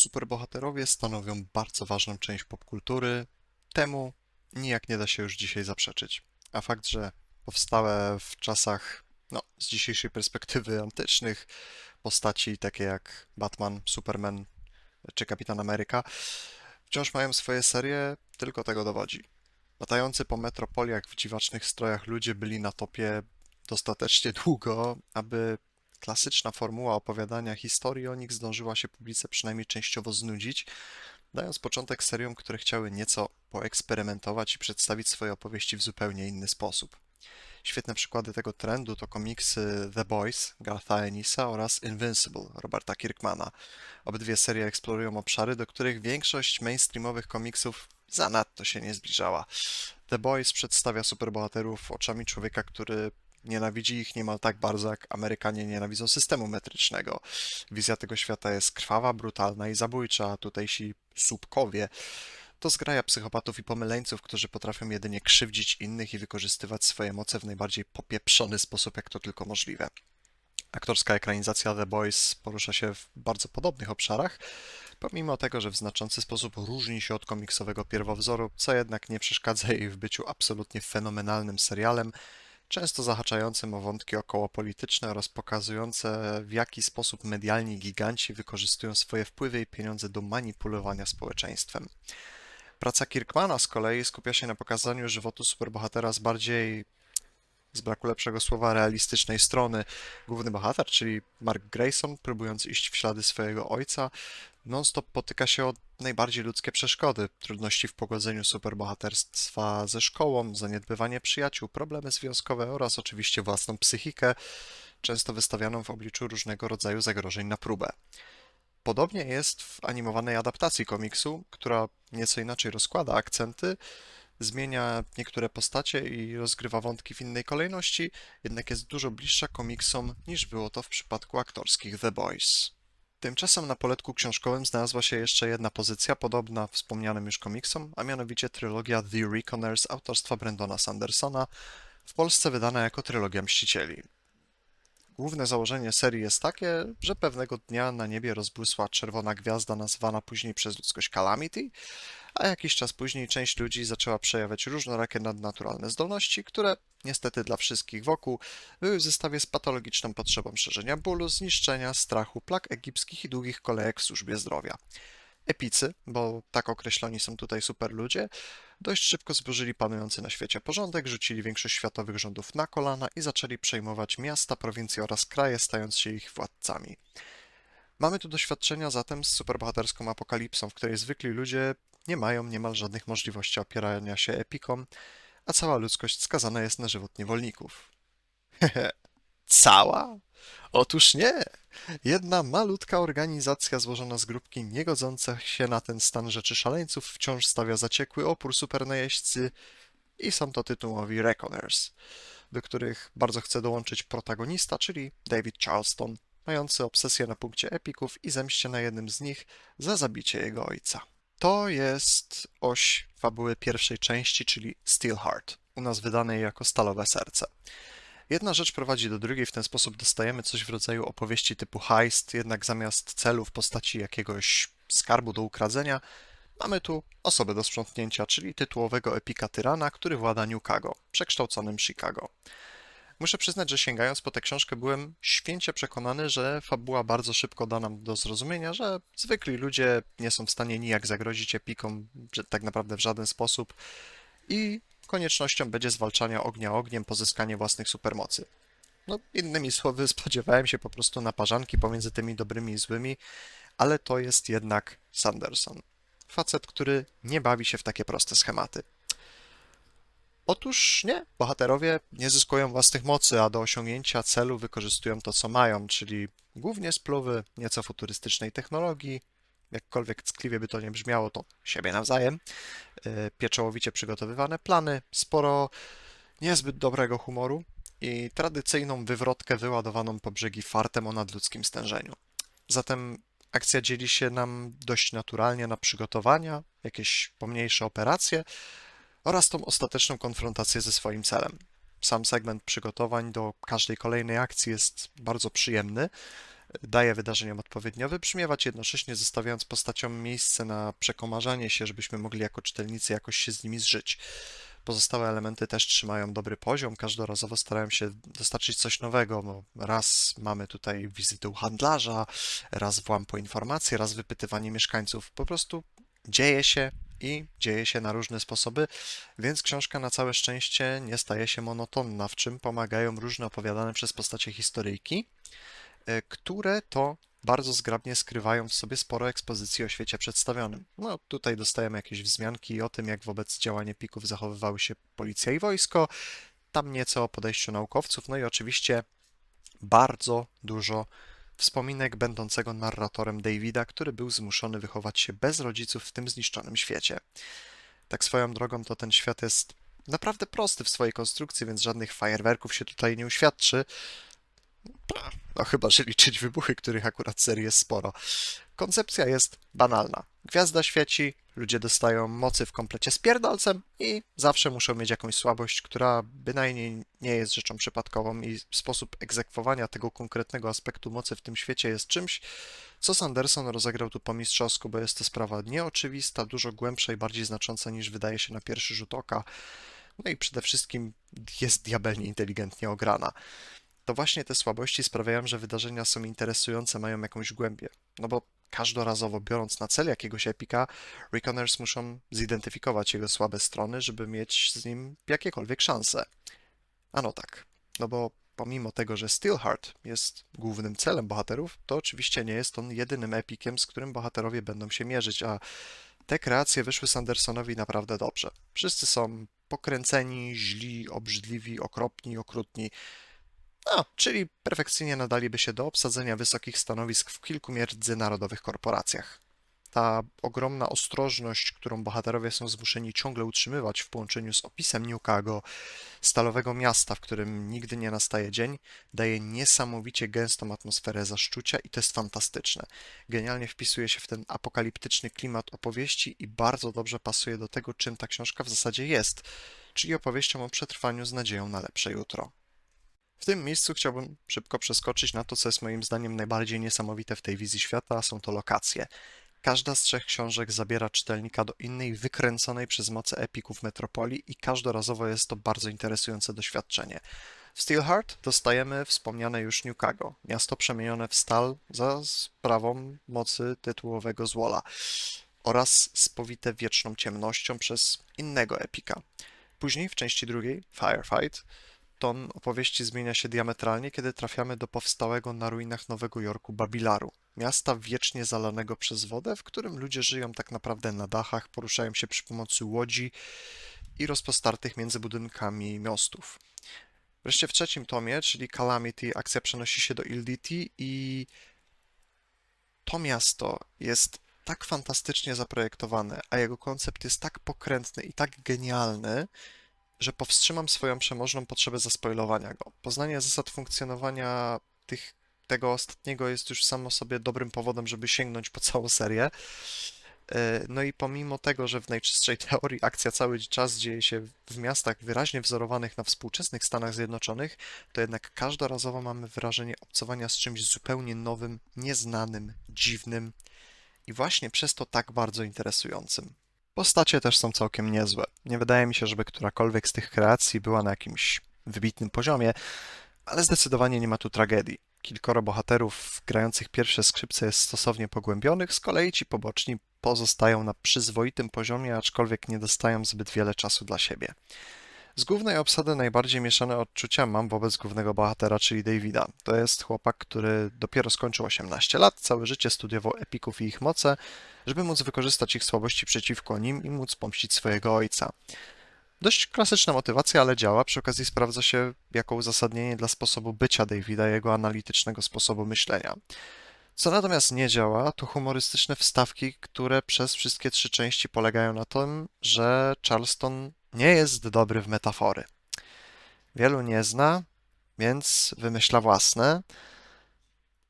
Superbohaterowie stanowią bardzo ważną część popkultury. Temu nijak nie da się już dzisiaj zaprzeczyć. A fakt, że powstałe w czasach, no, z dzisiejszej perspektywy antycznych, postaci takie jak Batman, Superman czy Kapitan Ameryka wciąż mają swoje serie, tylko tego dowodzi. Latający po metropoliach w dziwacznych strojach ludzie byli na topie dostatecznie długo, aby klasyczna formuła opowiadania historii o nich zdążyła się publice przynajmniej częściowo znudzić, dając początek seriom, które chciały nieco poeksperymentować i przedstawić swoje opowieści w zupełnie inny sposób. Świetne przykłady tego trendu to komiksy The Boys Gartha Enisa oraz Invincible Roberta Kirkmana. Obydwie serie eksplorują obszary, do których większość mainstreamowych komiksów zanadto się nie zbliżała. The Boys przedstawia superbohaterów oczami człowieka, który nienawidzi ich niemal tak bardzo, jak Amerykanie nienawidzą systemu metrycznego. Wizja tego świata jest krwawa, brutalna i zabójcza, a tutejsi słupkowie to zgraja psychopatów i pomyleńców, którzy potrafią jedynie krzywdzić innych i wykorzystywać swoje moce w najbardziej popieprzony sposób, jak to tylko możliwe. Aktorska ekranizacja The Boys porusza się w bardzo podobnych obszarach, pomimo tego, że w znaczący sposób różni się od komiksowego pierwowzoru, co jednak nie przeszkadza jej w byciu absolutnie fenomenalnym serialem, często zahaczającym o wątki okołopolityczne oraz pokazujące, w jaki sposób medialni giganci wykorzystują swoje wpływy i pieniądze do manipulowania społeczeństwem. Praca Kirkmana z kolei skupia się na pokazaniu żywotu superbohatera z bardziej, z braku lepszego słowa, realistycznej strony. Główny bohater, czyli Mark Grayson, próbując iść w ślady swojego ojca, non-stop potyka się o najbardziej ludzkie przeszkody, trudności w pogodzeniu superbohaterstwa ze szkołą, zaniedbywanie przyjaciół, problemy związkowe oraz oczywiście własną psychikę, często wystawianą w obliczu różnego rodzaju zagrożeń na próbę. Podobnie jest w animowanej adaptacji komiksu, która nieco inaczej rozkłada akcenty, zmienia niektóre postacie i rozgrywa wątki w innej kolejności, jednak jest dużo bliższa komiksom niż było to w przypadku aktorskich The Boys. Tymczasem na poletku książkowym znalazła się jeszcze jedna pozycja podobna wspomnianym już komiksom, a mianowicie trylogia The Reckoners autorstwa Brendona Sandersona, w Polsce wydana jako trylogia Mścicieli. Główne założenie serii jest takie, że pewnego dnia na niebie rozbłysła czerwona gwiazda nazwana później przez ludzkość Calamity, a jakiś czas później część ludzi zaczęła przejawiać różnorakie nadnaturalne zdolności, które niestety dla wszystkich wokół były w zestawie z patologiczną potrzebą szerzenia bólu, zniszczenia, strachu, plag egipskich i długich kolejek w służbie zdrowia. Epicy, bo tak określoni są tutaj superludzie, dość szybko zburzyli panujący na świecie porządek, rzucili większość światowych rządów na kolana i zaczęli przejmować miasta, prowincje oraz kraje, stając się ich władcami. Mamy tu doświadczenia zatem z superbohaterską apokalipsą, w której zwykli ludzie nie mają niemal żadnych możliwości opierania się epikom, a cała ludzkość skazana jest na żywot niewolników. Hehe, cała? Otóż nie! Jedna malutka organizacja złożona z grupki niegodzących się na ten stan rzeczy szaleńców wciąż stawia zaciekły opór supernajeźdźcy i są to tytułowi Reckoners, do których bardzo chce dołączyć protagonista, czyli David Charleston, mający obsesję na punkcie epików i zemście na jednym z nich za zabicie jego ojca. To jest oś fabuły pierwszej części, czyli Steelheart, u nas wydanej jako Stalowe Serce. Jedna rzecz prowadzi do drugiej, w ten sposób dostajemy coś w rodzaju opowieści typu heist, jednak zamiast celu w postaci jakiegoś skarbu do ukradzenia, mamy tu osobę do sprzątnięcia, czyli tytułowego epika tyrana, który włada Newcago, przekształconym Chicago. Muszę przyznać, że sięgając po tę książkę byłem święcie przekonany, że fabuła bardzo szybko da nam do zrozumienia, że zwykli ludzie nie są w stanie nijak zagrozić epikom, tak naprawdę w żaden sposób i koniecznością będzie zwalczania ognia ogniem, pozyskanie własnych supermocy. No, innymi słowy, spodziewałem się po prostu naparzanki pomiędzy tymi dobrymi i złymi, ale to jest jednak Sanderson. Facet, który nie bawi się w takie proste schematy. Otóż nie, bohaterowie nie zyskują własnych mocy, a do osiągnięcia celu wykorzystują to, co mają, czyli głównie spluwy nieco futurystycznej technologii, jakkolwiek ckliwie by to nie brzmiało, to siebie nawzajem, e, pieczołowicie przygotowywane plany, sporo niezbyt dobrego humoru i tradycyjną wywrotkę wyładowaną po brzegi fartem o nadludzkim stężeniu. Zatem akcja dzieli się nam dość naturalnie na przygotowania, jakieś pomniejsze operacje oraz tą ostateczną konfrontację ze swoim celem. Sam segment przygotowań do każdej kolejnej akcji jest bardzo przyjemny, daje wydarzeniom odpowiednio wybrzmiewać, jednocześnie zostawiając postaciom miejsce na przekomarzanie się, żebyśmy mogli jako czytelnicy jakoś się z nimi zżyć. Pozostałe elementy też trzymają dobry poziom, każdorazowo starają się dostarczyć coś nowego. raz mamy tutaj wizytę u handlarza, raz włam po informacje, raz wypytywanie mieszkańców. Po prostu dzieje się i dzieje się na różne sposoby, więc książka na całe szczęście nie staje się monotonna, w czym pomagają różne opowiadane przez postacie historyjki, e, które to bardzo zgrabnie skrywają w sobie sporo ekspozycji o świecie przedstawionym. No, tutaj dostajemy jakieś wzmianki o tym, jak wobec działania pików zachowywały się policja i wojsko, tam nieco o podejściu naukowców, no i oczywiście bardzo dużo wspominek będącego narratorem Davida, który był zmuszony wychować się bez rodziców w tym zniszczonym świecie. Tak swoją drogą to ten świat jest naprawdę prosty w swojej konstrukcji, więc żadnych fajerwerków się tutaj nie uświadczy. No chyba, że liczyć wybuchy, których akurat serii jest sporo. Koncepcja jest banalna. Gwiazda świeci, ludzie dostają mocy w komplecie z pierdolcem i zawsze muszą mieć jakąś słabość, która bynajmniej nie jest rzeczą przypadkową i sposób egzekwowania tego konkretnego aspektu mocy w tym świecie jest czymś, co Sanderson rozegrał tu po mistrzowsku, bo jest to sprawa nieoczywista, dużo głębsza i bardziej znacząca niż wydaje się na pierwszy rzut oka. No i przede wszystkim jest diabelnie inteligentnie ograna to właśnie te słabości sprawiają, że wydarzenia są interesujące, mają jakąś głębię. No bo każdorazowo biorąc na cel jakiegoś epika, Reckoners muszą zidentyfikować jego słabe strony, żeby mieć z nim jakiekolwiek szanse. Ano tak, no bo pomimo tego, że Steelheart jest głównym celem bohaterów, to oczywiście nie jest on jedynym epikiem, z którym bohaterowie będą się mierzyć, a te kreacje wyszły Sandersonowi naprawdę dobrze. Wszyscy są pokręceni, źli, obrzydliwi, okropni, okrutni. No, czyli perfekcyjnie nadaliby się do obsadzenia wysokich stanowisk w kilku międzynarodowych korporacjach. Ta ogromna ostrożność, którą bohaterowie są zmuszeni ciągle utrzymywać w połączeniu z opisem Newcago, stalowego miasta, w którym nigdy nie nastaje dzień, daje niesamowicie gęstą atmosferę zaszczucia i to jest fantastyczne. Genialnie wpisuje się w ten apokaliptyczny klimat opowieści i bardzo dobrze pasuje do tego, czym ta książka w zasadzie jest, czyli opowieścią o przetrwaniu z nadzieją na lepsze jutro. W tym miejscu chciałbym szybko przeskoczyć na to, co jest moim zdaniem najbardziej niesamowite w tej wizji świata, a są to lokacje. Każda z trzech książek zabiera czytelnika do innej, wykręconej przez moce epików metropolii i każdorazowo jest to bardzo interesujące doświadczenie. W Steelheart dostajemy wspomniane już Newcago, miasto przemienione w stal za sprawą mocy tytułowego złola oraz spowite wieczną ciemnością przez innego epika. Później w części drugiej, Firefight, ton opowieści zmienia się diametralnie, kiedy trafiamy do powstałego na ruinach Nowego Jorku Babilaru, miasta wiecznie zalanego przez wodę, w którym ludzie żyją tak naprawdę na dachach, poruszają się przy pomocy łodzi i rozpostartych między budynkami miostów. Wreszcie w trzecim tomie, czyli Calamity, akcja przenosi się do Ilditi i to miasto jest tak fantastycznie zaprojektowane, a jego koncept jest tak pokrętny i tak genialny, że powstrzymam swoją przemożną potrzebę zaspoilowania go. Poznanie zasad funkcjonowania tych, tego ostatniego jest już samo sobie dobrym powodem, żeby sięgnąć po całą serię. E, no i pomimo tego, że w najczystszej teorii akcja cały czas dzieje się w miastach wyraźnie wzorowanych na współczesnych Stanach Zjednoczonych, to jednak każdorazowo mamy wrażenie obcowania z czymś zupełnie nowym, nieznanym, dziwnym i właśnie przez to tak bardzo interesującym. Postacie też są całkiem niezłe. Nie wydaje mi się, żeby którakolwiek z tych kreacji była na jakimś wybitnym poziomie, ale zdecydowanie nie ma tu tragedii. Kilkoro bohaterów grających pierwsze skrzypce jest stosownie pogłębionych, z kolei ci poboczni pozostają na przyzwoitym poziomie, aczkolwiek nie dostają zbyt wiele czasu dla siebie. Z głównej obsady najbardziej mieszane odczucia mam wobec głównego bohatera, czyli Davida. To jest chłopak, który dopiero skończył 18 lat, całe życie studiował epików i ich moce, żeby móc wykorzystać ich słabości przeciwko nim i móc pomścić swojego ojca. Dość klasyczna motywacja, ale działa. Przy okazji sprawdza się jako uzasadnienie dla sposobu bycia Davida jego analitycznego sposobu myślenia. Co natomiast nie działa, to humorystyczne wstawki, które przez wszystkie trzy części polegają na tym, że Charleston nie jest dobry w metafory. Wielu nie zna, więc wymyśla własne.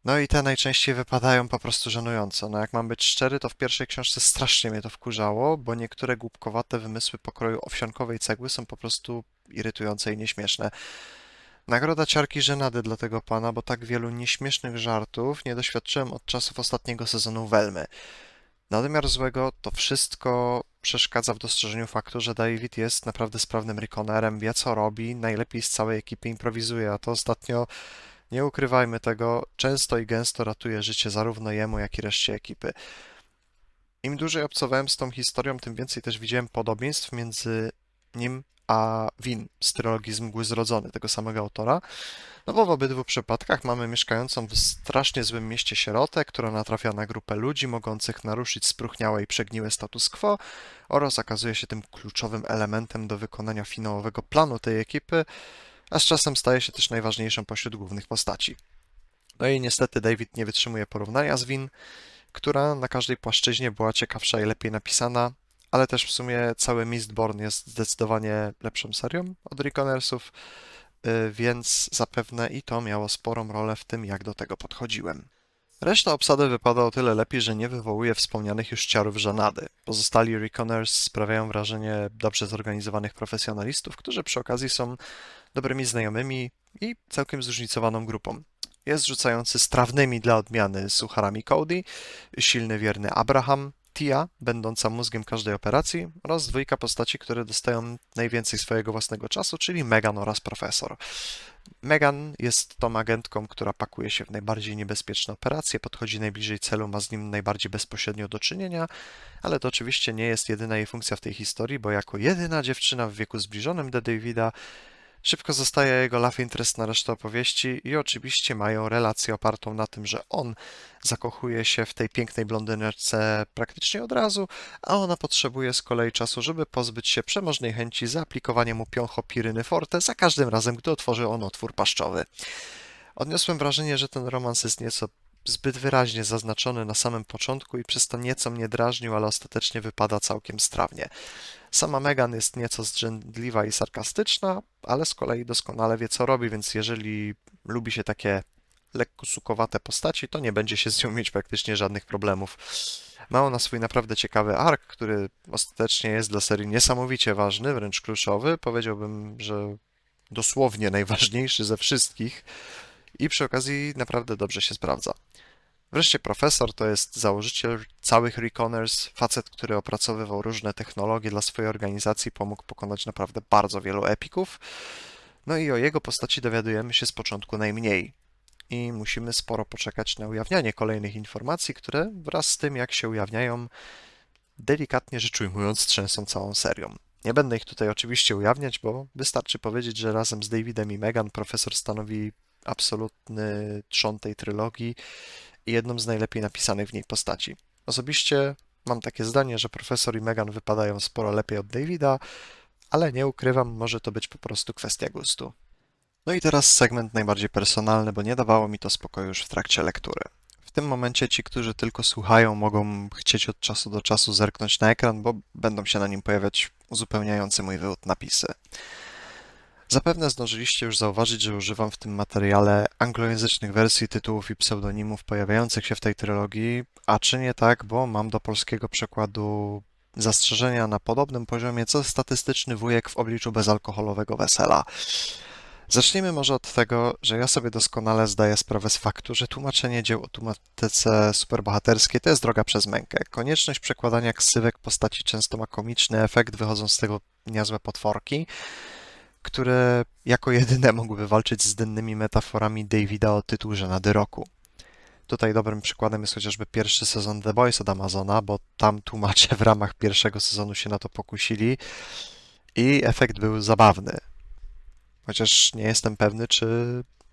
No i te najczęściej wypadają po prostu żenująco. No jak mam być szczery, to w pierwszej książce strasznie mnie to wkurzało, bo niektóre głupkowate wymysły pokroju owsiankowej cegły są po prostu irytujące i nieśmieszne. Nagroda ciarki żenady dla tego pana, bo tak wielu nieśmiesznych żartów nie doświadczyłem od czasów ostatniego sezonu Welmy. Na domiar złego to wszystko przeszkadza w dostrzeżeniu faktu, że David jest naprawdę sprawnym Reconerem, wie co robi, najlepiej z całej ekipy improwizuje, a to ostatnio, nie ukrywajmy tego, często i gęsto ratuje życie zarówno jemu, jak i reszcie ekipy. Im dłużej obcowałem z tą historią, tym więcej też widziałem podobieństw między nim a Win z trylogii z Mgły Zrodzony, tego samego autora. No bo w obydwu przypadkach mamy mieszkającą w strasznie złym mieście sierotę, która natrafia na grupę ludzi mogących naruszyć spróchniałe i przegniłe status quo oraz okazuje się tym kluczowym elementem do wykonania finałowego planu tej ekipy, a z czasem staje się też najważniejszą pośród głównych postaci. No i niestety David nie wytrzymuje porównania z Win, która na każdej płaszczyźnie była ciekawsza i lepiej napisana, ale też w sumie cały Mistborn jest zdecydowanie lepszą serią od Reconersów, y, więc zapewne i to miało sporą rolę w tym, jak do tego podchodziłem. Reszta obsady wypada o tyle lepiej, że nie wywołuje wspomnianych już ciarów żenady. Pozostali Reconers sprawiają wrażenie dobrze zorganizowanych profesjonalistów, którzy przy okazji są dobrymi znajomymi i całkiem zróżnicowaną grupą. Jest rzucający strawnymi dla odmiany sucharami Cody, silny wierny Abraham, Tia, będąca mózgiem każdej operacji, oraz dwójka postaci, które dostają najwięcej swojego własnego czasu, czyli Megan oraz Profesor. Megan jest tą agentką, która pakuje się w najbardziej niebezpieczne operacje, podchodzi najbliżej celu, ma z nim najbardziej bezpośrednio do czynienia, ale to oczywiście nie jest jedyna jej funkcja w tej historii, bo jako jedyna dziewczyna w wieku zbliżonym do Davida Szybko zostaje jego love interest na resztę opowieści i oczywiście mają relację opartą na tym, że on zakochuje się w tej pięknej blondyneczce praktycznie od razu, a ona potrzebuje z kolei czasu, żeby pozbyć się przemożnej chęci zaaplikowania mu piąchopiryny forte za każdym razem, gdy otworzy on otwór paszczowy. Odniosłem wrażenie, że ten romans jest nieco zbyt wyraźnie zaznaczony na samym początku i przez to nieco mnie drażnił, ale ostatecznie wypada całkiem strawnie. Sama Megan jest nieco zdrzędliwa i sarkastyczna, ale z kolei doskonale wie, co robi, więc jeżeli lubi się takie lekko sukowate postaci, to nie będzie się z nią mieć praktycznie żadnych problemów. Ma ona swój naprawdę ciekawy ark, który ostatecznie jest dla serii niesamowicie ważny, wręcz kluczowy. Powiedziałbym, że dosłownie najważniejszy ze wszystkich i przy okazji naprawdę dobrze się sprawdza. Wreszcie profesor to jest założyciel całych Reconers, facet, który opracowywał różne technologie dla swojej organizacji, pomógł pokonać naprawdę bardzo wielu epików. No i o jego postaci dowiadujemy się z początku najmniej. I musimy sporo poczekać na ujawnianie kolejnych informacji, które wraz z tym, jak się ujawniają, delikatnie rzecz ujmując, trzęsą całą serią. Nie będę ich tutaj oczywiście ujawniać, bo wystarczy powiedzieć, że razem z Davidem i Megan profesor stanowi absolutny trzon tej trylogii i jedną z najlepiej napisanych w niej postaci. Osobiście mam takie zdanie, że profesor i Megan wypadają sporo lepiej od Davida, ale nie ukrywam, może to być po prostu kwestia gustu. No i teraz segment najbardziej personalny, bo nie dawało mi to spokoju już w trakcie lektury. W tym momencie ci, którzy tylko słuchają, mogą chcieć od czasu do czasu zerknąć na ekran, bo będą się na nim pojawiać uzupełniające mój wywód napisy. Zapewne zdążyliście już zauważyć, że używam w tym materiale anglojęzycznych wersji tytułów i pseudonimów pojawiających się w tej trylogii, a czynię tak, bo mam do polskiego przekładu zastrzeżenia na podobnym poziomie co statystyczny wujek w obliczu bezalkoholowego wesela. Zacznijmy może od tego, że ja sobie doskonale zdaję sprawę z faktu, że tłumaczenie dzieł o tematyce superbohaterskiej to jest droga przez mękę. Konieczność przekładania ksywek postaci często ma komiczny efekt, wychodzą z tego niezłe potworki, które jako jedyne mogły walczyć z dynnymi metaforami Davida o tytuł Żenady Roku. Tutaj dobrym przykładem jest chociażby pierwszy sezon The Boys od Amazona, bo tam tłumacze w ramach pierwszego sezonu się na to pokusili i efekt był zabawny. Chociaż nie jestem pewny, czy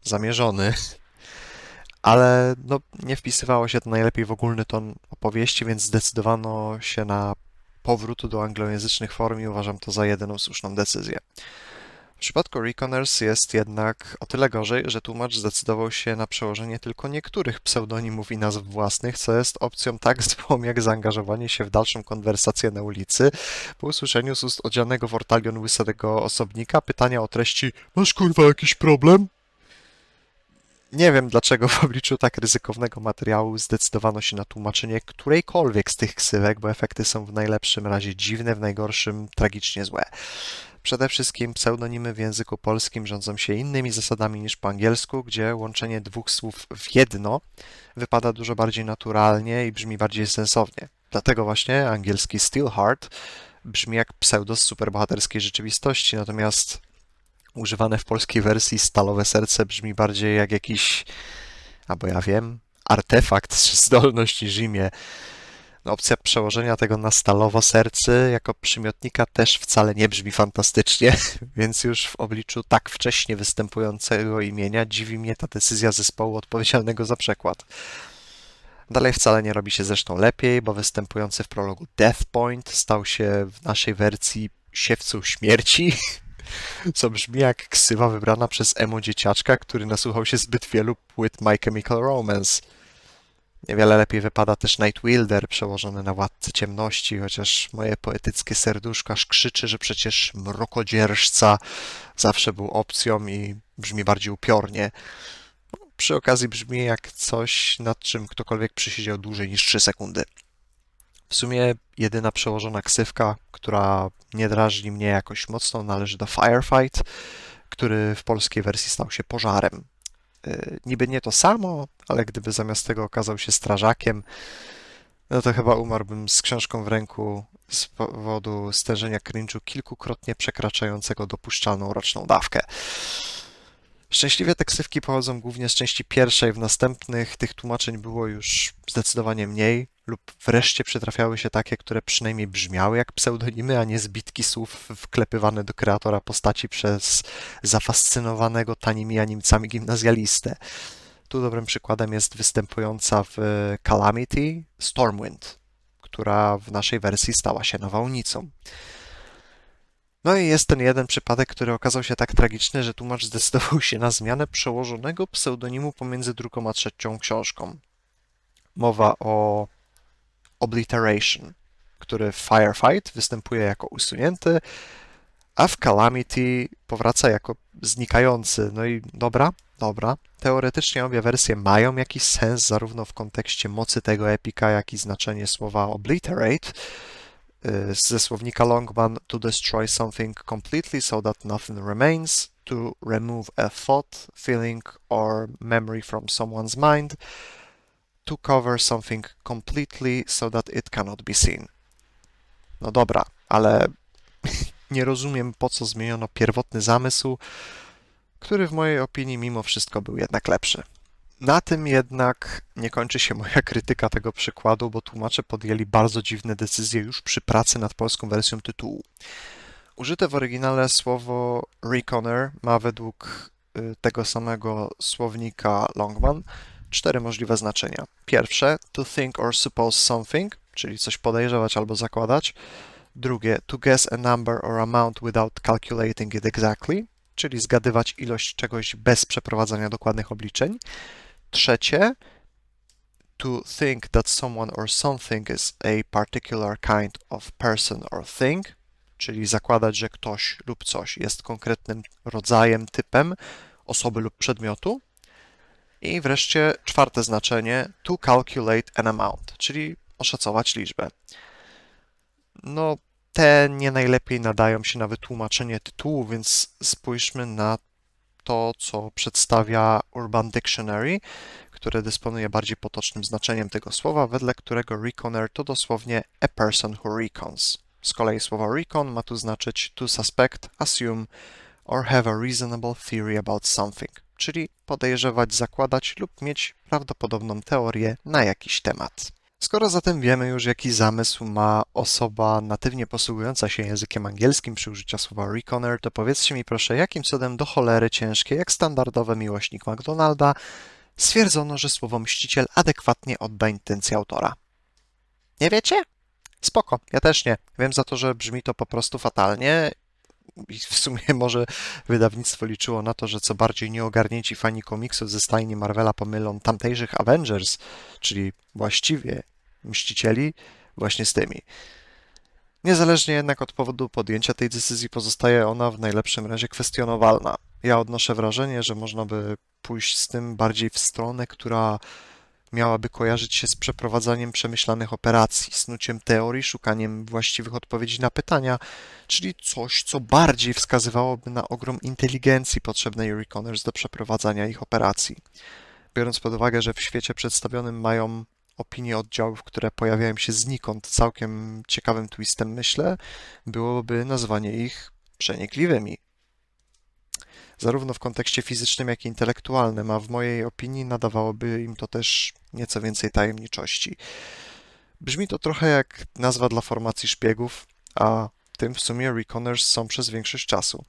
zamierzony. Ale no, nie wpisywało się to najlepiej w ogólny ton opowieści, więc zdecydowano się na powrót do anglojęzycznych form i uważam to za jedyną słuszną decyzję. W przypadku Reconers jest jednak o tyle gorzej, że tłumacz zdecydował się na przełożenie tylko niektórych pseudonimów i nazw własnych, co jest opcją tak złą jak zaangażowanie się w dalszą konwersację na ulicy, po usłyszeniu z ust odzianego w ortalion łysego osobnika pytania o treści Masz kurwa jakiś problem? Nie wiem dlaczego w obliczu tak ryzykownego materiału zdecydowano się na tłumaczenie którejkolwiek z tych ksywek, bo efekty są w najlepszym razie dziwne, w najgorszym tragicznie złe. Przede wszystkim pseudonimy w języku polskim rządzą się innymi zasadami niż po angielsku, gdzie łączenie dwóch słów w jedno wypada dużo bardziej naturalnie i brzmi bardziej sensownie. Dlatego właśnie angielski Steelheart brzmi jak pseudo z superbohaterskiej rzeczywistości, natomiast używane w polskiej wersji stalowe serce brzmi bardziej jak jakiś, albo ja wiem, artefakt czy zdolność niż imię. Opcja przełożenia tego na stalowo serce jako przymiotnika też wcale nie brzmi fantastycznie, więc już w obliczu tak wcześnie występującego imienia dziwi mnie ta decyzja zespołu odpowiedzialnego za przekład. Dalej wcale nie robi się zresztą lepiej, bo występujący w prologu Death Point stał się w naszej wersji siewcą śmierci, co brzmi jak ksywa wybrana przez emo dzieciaczka, który nasłuchał się zbyt wielu płyt My Chemical Romance. Niewiele lepiej wypada też Night Wilder przełożony na Władcę Ciemności, chociaż moje poetyckie serduszko aż krzyczy, że przecież mrokodzierżca zawsze był opcją i brzmi bardziej upiornie. Przy okazji brzmi jak coś, nad czym ktokolwiek przysiedział dłużej niż 3 sekundy. W sumie jedyna przełożona ksywka, która nie drażni mnie jakoś mocno, należy do Firefight, który w polskiej wersji stał się pożarem. Yy, niby nie to samo, ale gdyby zamiast tego okazał się strażakiem, no to chyba umarłbym z książką w ręku z powodu stężenia cringe'u kilkukrotnie przekraczającego dopuszczalną roczną dawkę. Szczęśliwie te ksywki pochodzą głównie z części pierwszej, w następnych tych tłumaczeń było już zdecydowanie mniej, lub wreszcie przytrafiały się takie, które przynajmniej brzmiały jak pseudonimy, a nie zbitki słów wklepywane do kreatora postaci przez zafascynowanego tanimi animcami gimnazjalistę. Tu dobrym przykładem jest występująca w Calamity Stormwind, która w naszej wersji stała się nawałnicą. No i jest ten jeden przypadek, który okazał się tak tragiczny, że tłumacz zdecydował się na zmianę przełożonego pseudonimu pomiędzy drugą a trzecią książką. Mowa o Obliteration, który w Firefight występuje jako usunięty, a w Calamity powraca jako znikający. No i dobra, dobra. Teoretycznie obie wersje mają jakiś sens, zarówno w kontekście mocy tego epika, jak i znaczenie słowa obliterate, Y, ze słownika Longman to destroy something completely so that nothing remains, to remove a thought, feeling or memory from someone's mind, to cover something completely so that it cannot be seen. No dobra, ale nie rozumiem po co zmieniono pierwotny zamysł, który w mojej opinii mimo wszystko był jednak lepszy. Na tym jednak nie kończy się moja krytyka tego przykładu, bo tłumacze podjęli bardzo dziwne decyzje już przy pracy nad polską wersją tytułu. Użyte w oryginale słowo Reconner ma według y, tego samego słownika Longman cztery możliwe znaczenia. Pierwsze, to think or suppose something, czyli coś podejrzewać albo zakładać. Drugie, to guess a number or amount without calculating it exactly, czyli zgadywać ilość czegoś bez przeprowadzania dokładnych obliczeń. Trzecie, to think that someone or something is a particular kind of person or thing, czyli zakładać, że ktoś lub coś jest konkretnym rodzajem, typem osoby lub przedmiotu. I wreszcie czwarte znaczenie, to calculate an amount, czyli oszacować liczbę. No, te nie najlepiej nadają się na wytłumaczenie tytułu, więc spójrzmy na to, co przedstawia Urban Dictionary, które dysponuje bardziej potocznym znaczeniem tego słowa, wedle którego reconner to dosłownie a person who recons. Z kolei słowo recon ma tu znaczyć to suspect, assume or have a reasonable theory about something, czyli podejrzewać, zakładać lub mieć prawdopodobną teorię na jakiś temat. Skoro zatem wiemy już, jaki zamysł ma osoba natywnie posługująca się językiem angielskim przy użyciu słowa reconner, to powiedzcie mi proszę, jakim cudem do cholery ciężkie, jak standardowy miłośnik McDonalda, stwierdzono, że słowo mściciel adekwatnie odda intencję autora. Nie wiecie? Spoko, ja też nie. Wiem za to, że brzmi to po prostu fatalnie i w sumie może wydawnictwo liczyło na to, że co bardziej nieogarnięci fani komiksów ze stajni Marvela pomylą tamtejszych Avengers, czyli właściwie Mścicieli, właśnie z tymi. Niezależnie jednak od powodu podjęcia tej decyzji pozostaje ona w najlepszym razie kwestionowalna. Ja odnoszę wrażenie, że można by pójść z tym bardziej w stronę, która miałaby kojarzyć się z przeprowadzaniem przemyślanych operacji, snuciem teorii, szukaniem właściwych odpowiedzi na pytania, czyli coś, co bardziej wskazywałoby na ogrom inteligencji potrzebnej Reckoners do przeprowadzania ich operacji. Biorąc pod uwagę, że w świecie przedstawionym mają opinie oddziałów, które pojawiają się znikąd, całkiem ciekawym twistem, myślę, byłoby nazwanie ich przenikliwymi. Zarówno w kontekście fizycznym, jak i intelektualnym, a w mojej opinii nadawałoby im to też nieco więcej tajemniczości. Brzmi to trochę jak nazwa dla formacji szpiegów, a tym w sumie Reckoners są przez większość czasu.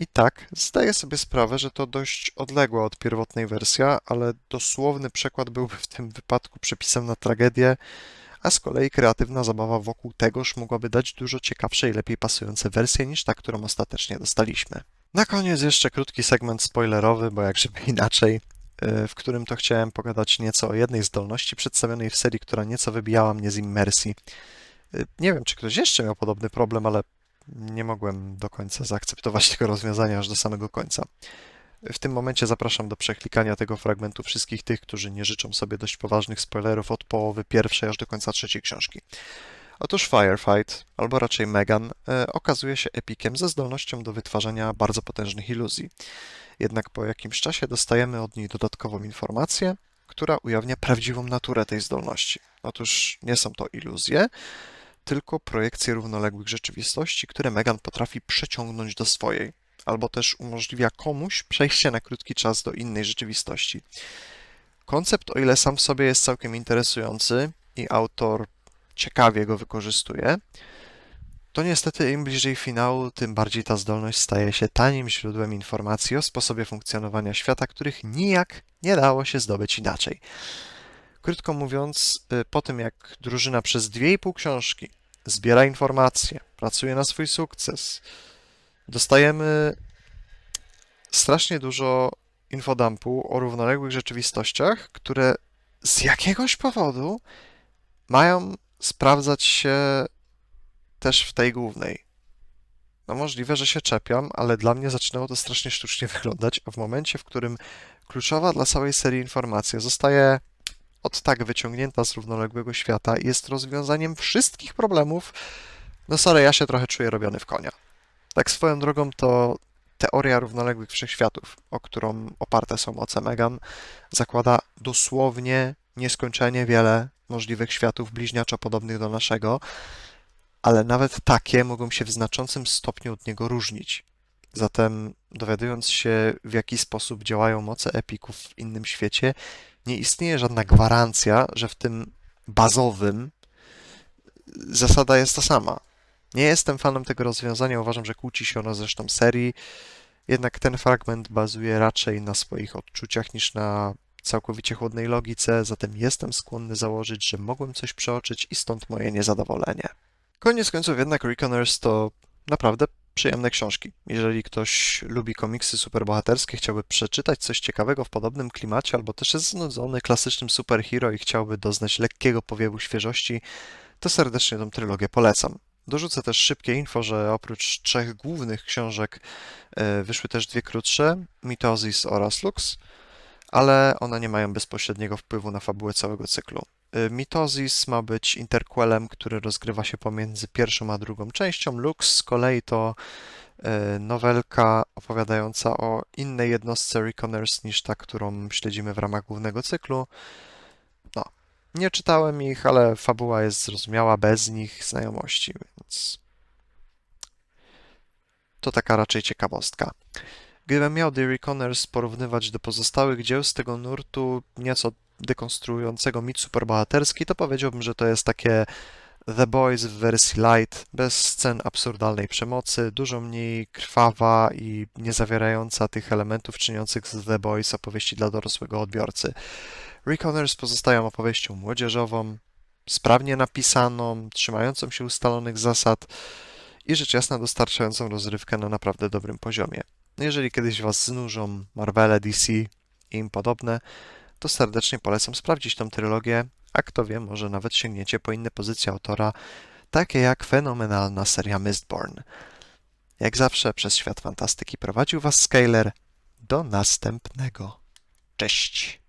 I tak, zdaję sobie sprawę, że to dość odległa od pierwotnej wersja, ale dosłowny przekład byłby w tym wypadku przepisem na tragedię, a z kolei kreatywna zabawa wokół tegoż mogłaby dać dużo ciekawsze i lepiej pasujące wersje niż ta, którą ostatecznie dostaliśmy. Na koniec jeszcze krótki segment spoilerowy, bo jak żeby inaczej, w którym to chciałem pogadać nieco o jednej zdolności przedstawionej w serii, która nieco wybijała mnie z immersji. Nie wiem, czy ktoś jeszcze miał podobny problem, ale nie mogłem do końca zaakceptować tego rozwiązania aż do samego końca. W tym momencie zapraszam do przeklikania tego fragmentu wszystkich tych, którzy nie życzą sobie dość poważnych spoilerów od połowy pierwszej aż do końca trzeciej książki. Otóż Firefight, albo raczej Megan, e, okazuje się epikiem ze zdolnością do wytwarzania bardzo potężnych iluzji. Jednak po jakimś czasie dostajemy od niej dodatkową informację, która ujawnia prawdziwą naturę tej zdolności. Otóż nie są to iluzje, tylko projekcje równoległych rzeczywistości, które Megan potrafi przeciągnąć do swojej, albo też umożliwia komuś przejście na krótki czas do innej rzeczywistości. Koncept, o ile sam w sobie jest całkiem interesujący i autor ciekawie go wykorzystuje, to niestety im bliżej finału, tym bardziej ta zdolność staje się tanim źródłem informacji o sposobie funkcjonowania świata, których nijak nie dało się zdobyć inaczej. Krótko mówiąc, y, po tym jak drużyna przez dwie i pół książki zbiera informacje, pracuje na swój sukces, dostajemy strasznie dużo infodumpu o równoległych rzeczywistościach, które z jakiegoś powodu mają sprawdzać się też w tej głównej. No możliwe, że się czepiam, ale dla mnie zaczynało to strasznie sztucznie wyglądać, a w momencie, w którym kluczowa dla całej serii informacja zostaje od tak wyciągnięta z równoległego świata i jest rozwiązaniem wszystkich problemów, no sorry, ja się trochę czuję robiony w konia. Tak swoją drogą to teoria równoległych wszechświatów, o którą oparte są moce Megan, zakłada dosłownie nieskończenie wiele możliwych światów bliźniaczo podobnych do naszego, ale nawet takie mogą się w znaczącym stopniu od niego różnić. Zatem, dowiadując się, w jaki sposób działają moce epików w innym świecie, nie istnieje żadna gwarancja, że w tym bazowym zasada jest ta sama. Nie jestem fanem tego rozwiązania, uważam, że kłóci się ono zresztą serii, jednak ten fragment bazuje raczej na swoich odczuciach niż na całkowicie chłodnej logice, zatem jestem skłonny założyć, że mogłem coś przeoczyć i stąd moje niezadowolenie. Koniec końców jednak Reckoners to naprawdę przyjemne książki. Jeżeli ktoś lubi komiksy superbohaterskie, chciałby przeczytać coś ciekawego w podobnym klimacie, albo też jest znudzony klasycznym superhero i chciałby doznać lekkiego powiewu świeżości, to serdecznie tą trylogię polecam. Dorzucę też szybkie info, że oprócz trzech głównych książek e, wyszły też dwie krótsze, Mitosis oraz Lux, ale one nie mają bezpośredniego wpływu na fabułę całego cyklu. E, Mitosis ma być interquelem, który rozgrywa się pomiędzy pierwszą a drugą częścią. Lux z kolei to e, nowelka opowiadająca o innej jednostce Reckoners niż ta, którą śledzimy w ramach głównego cyklu. No, nie czytałem ich, ale fabuła jest zrozumiała bez nich znajomości, więc to taka raczej ciekawostka. Gdybym miał The Reckoners porównywać do pozostałych dzieł z tego nurtu, nieco dekonstruującego mit superbohaterski, to powiedziałbym, że to jest takie The Boys w wersji light, bez scen absurdalnej przemocy, dużo mniej krwawa i nie zawierająca tych elementów czyniących z The Boys opowieści dla dorosłego odbiorcy. Reckoners pozostają opowieścią młodzieżową, sprawnie napisaną, trzymającą się ustalonych zasad i rzecz jasna dostarczającą rozrywkę na naprawdę dobrym poziomie. Jeżeli kiedyś Was znużą Marvele, DC i im podobne, to serdecznie polecam sprawdzić tą trylogię, a kto wie, może nawet sięgniecie po inne pozycje autora, takie jak fenomenalna seria Mistborn. Jak zawsze przez świat fantastyki prowadził Was Scaler. Do następnego. Cześć!